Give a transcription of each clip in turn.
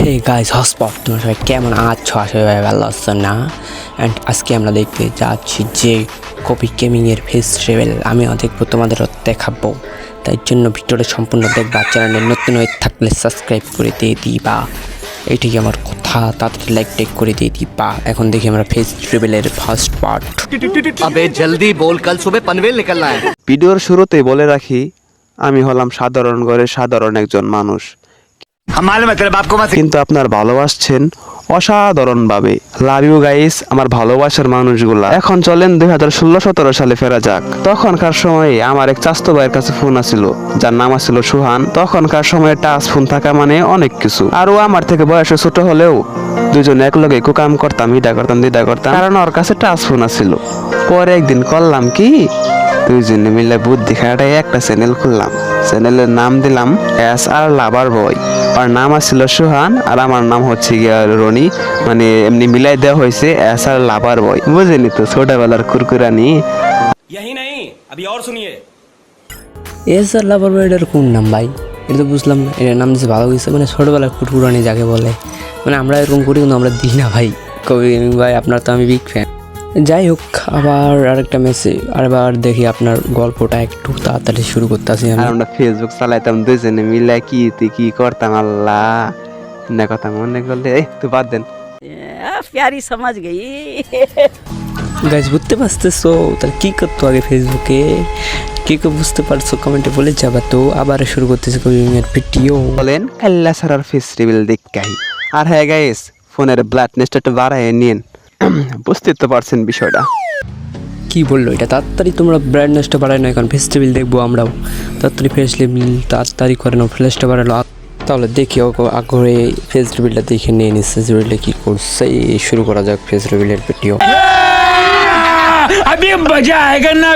Hey guys hotspot তোমরা সবাই কেমন আছো? আসলে ভাই ভালো আছো না? অ্যান্ড আজকে আমরা দেখতে যাচ্ছি যে কপি গেমিংয়ের ফেস ট্রেভেল আমি দেখব তোমাদেরও দেখাবো। তাই জন্য ভিডিওটা সম্পূর্ণ দেখবা চ্যানেলে নতুন হয়ে থাকলে সাবস্ক্রাইব করে দিয়ে দিবা। এটি আমার কথা তাড়াতাড়ি লাইক টেক করে দিয়ে দিবা। এখন দেখি আমরা ফেস্টিভ্যালের ফার্স্ট পার্ট আবে জলদি বল কাল সুবে পানভেল নিকলনা ভিডিওর শুরুতে বলে রাখি আমি হলাম সাধারণ ঘরে সাধারণ একজন মানুষ। কিন্তু আপনার ভালোবাসছেন অসাধারণ ভাবে লাভ ইউ গাইস আমার ভালোবাসার মানুষগুলা। এখন চলেন দুই হাজার ষোলো সতেরো সালে ফেরা যাক। তখনকার সময়ে আমার এক চাস্তো ভাইয়ের কাছে ফোন আছিল। যার নাম আছিল সুহান। তখনকার সময়ে টাচ ফোন থাকা মানে অনেক কিছু। আর ও আমার থেকে বয়সে ছোট হলেও দুজন এক লগে কাম করতাম ইটা করতাম, দিদা করতাম। কারণ ওর কাছে টাচ ফোন আছিল। পরে একদিন করলাম কি? দুইজনে মিলে বুদ্ধি খাটাই একটা চ্যানেল খুললাম। চ্যানেলের নাম দিলাম এস আর লাভার বয় ওর নাম আছিল সুহান আর আমার নাম হচ্ছে গিয়া রনি মানে এমনি মিলাই দেওয়া হয়েছে এস আর লাভার বয় বুঝেনি তো ছোটবেলার কুরকুরানি यही नहीं अभी और सुनिए এস আর লাভার এটার কোন নাম ভাই এটা তো বুঝলাম না এটার নাম দিয়েছে ভালো হয়েছে মানে ছোটোবেলার কুটকুরানি যাকে বলে মানে আমরা এরকম করি কিন্তু আমরা দিই না ভাই কবি গেমিং ভাই আপনার তো আমি বিগ ফ্যান যাই হোক আবার আরেকটা মেসে আরবার দেখি আপনার গল্পটা একটু তাড়াতাড়ি শুরু করতেছি আমি। আমরা ফেসবুক চালাইতাম দুইজনে মিলে কি তুই কি করতাম আল্লাহ। না কথা মনে করলে এই বাদ দেন। প্যারি সমাজ গেই গাইজ বুঝতে পারতেছো তাহলে কী করতো আগে ফেসবুকে কে কেউ বুঝতে পারছ কমেন্টে বলে যাবা তো। আবার শুরু করতেছে কবিমের ভিডিও। বলেন আল্লাহ সারার ফেস রিবিল দেখাই আর হ্যাঁ গাইস ফোনের ব্লাড নেস্ট একটু বাড়ায় নিন বুঝতে তো পারছেন বিষয়টা। কি বলল এটা? তাড়াতাড়ি তোমরা ব্রাইটনেসটা বাড়ায় না এখন ফেস্টিভ্যাল দেখব আমরাও। তাড়াতাড়ি ফেস্টিভ্যাল তাড়াতাড়ি করে নাও ফ্লেসটা বাড়ালো। তাহলে দেখি আগ্রহে ফেস্টিভ্যালটা দেখে নিয়ে নিচ্ছে জুড়লে কি করছে শুরু করা যাক ফেস্টিভ্যালের ভিডিও আমি না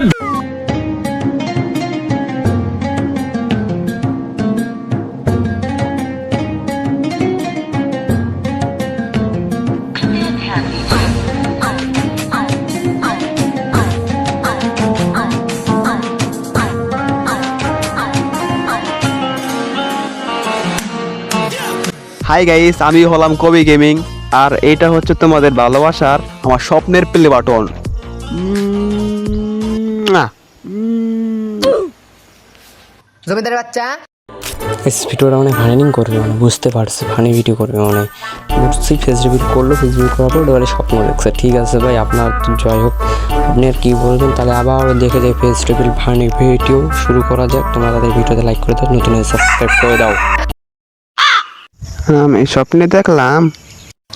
হাই গাইস আমি হলাম কবি গেমিং আর এটা হচ্ছে তোমাদের ভালোবাসার আমার স্বপ্নের প্লে বাটন জমিদার বাচ্চা? ভিডিওটা মানে ফানিং করবে মানে বুঝতে পারছে ফানি ভিডিও করবে মানে। বুঝছি ফেসটিভ্যাল করল ফেসবুক করার পর ওটা স্বপ্ন দেখছে। ঠিক আছে ভাই আপনার জয় হোক আপনি আর কি বলবেন? তাহলে আবার দেখে যাই ফেস্টিভ্যাল ফানি ভিডিও শুরু করা যাক। তোমরা তাদের ভিডিওতে লাইক করে দাও নতুন সাবস্ক্রাইব করে দাও। আমি স্বপ্নে দেখলাম।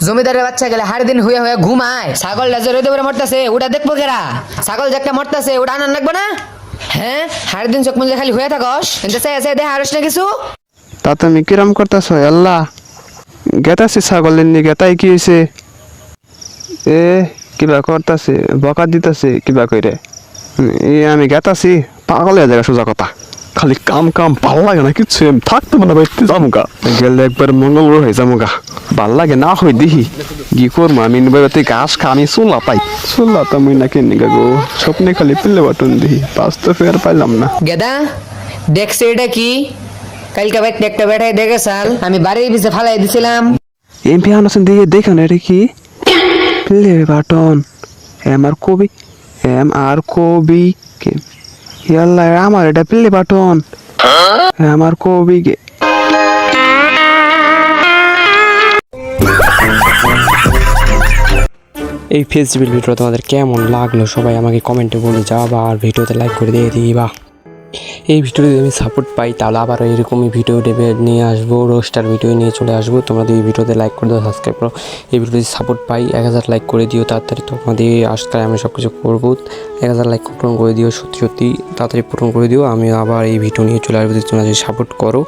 জমিদারের বাচ্চা গেলে হার দিন হুয়ে হুয়ে ঘুমায়। ছাগল লাজে রোদে করে মরতাছে ওটা দেখব কেরা? ছাগল যে একটা মরতাছে ওটা আনার লাগবে না? হ্যাঁ? হার দিন চোখ মুজে খালি হয়ে থাকস? কিন্তু সে এসে দেখ আরস না কিছু? তা তুমি কিরম করতেছ আল্লাহ? গেতাছি ছাগলের নিয়ে গেতাই কি হয়েছে এ কিবা করতেছে বকা দিতেছে কিবা কইরে? এ আমি গেতাছি পাগল হয়ে জায়গা সোজা কথা। খালি কাম কাম ভালো লাগে না কিচ্ছু থাকতে মানে বাইতে যাব গা। গেলে একবার মঙ্গল হয়ে যাব গা। ভালো লাগে না হই দিহি। কি করব আমি? নিবাইতে ঘাস খা আমি চুলা পাই। চুলা তো আমি না কিনি গো স্বপ্নে খালি পিল্লে বাটন দিহি। পাঁচ তো ফের পাইলাম না। গেদা দেখছে এটা কি? কালকে বাইতে একটা বেটাই দেখে সাল আমি বাড়ির পিছে ফালাই দিছিলাম। এম পি আনাসন দিয়ে দেখেন এটা কি? Play button. এম আর কবি। এম আর কবি। কে ইয়াল্লা, আমার এটা পিল্লি বাটন। আমার কবি এই ফেস্টিভ্যাল ভিডিও তোমাদের কেমন লাগল? সবাই আমাকে কমেন্টে বলে যাবা আর ভিডিওতে লাইক করে দিয়ে দিবা। এই ভিডিওতে যদি আমি সাপোর্ট পাই, তাহলে আবার এরকমই ভিডিও দেবে, নিয়ে আসব রোস্টার ভিডিও নিয়ে চলে আসব। তোমাদের এই ভিডিওতে লাইক করে দাও সাবস্ক্রাইব করো। এই ভিডিও যদি সাপোর্ট পাই, এক হাজার লাইক করে দিও তাড়াতাড়ি। তোমাদের আসতে আমি সব কিছু করব। এক হাজার লাইক পূরণ করে দিও, সত্যি সত্যি তাড়াতাড়ি পূরণ করে দিও। আমি আবার এই ভিডিও নিয়ে চলে আসব। যদি তোমরা যদি সাপোর্ট করো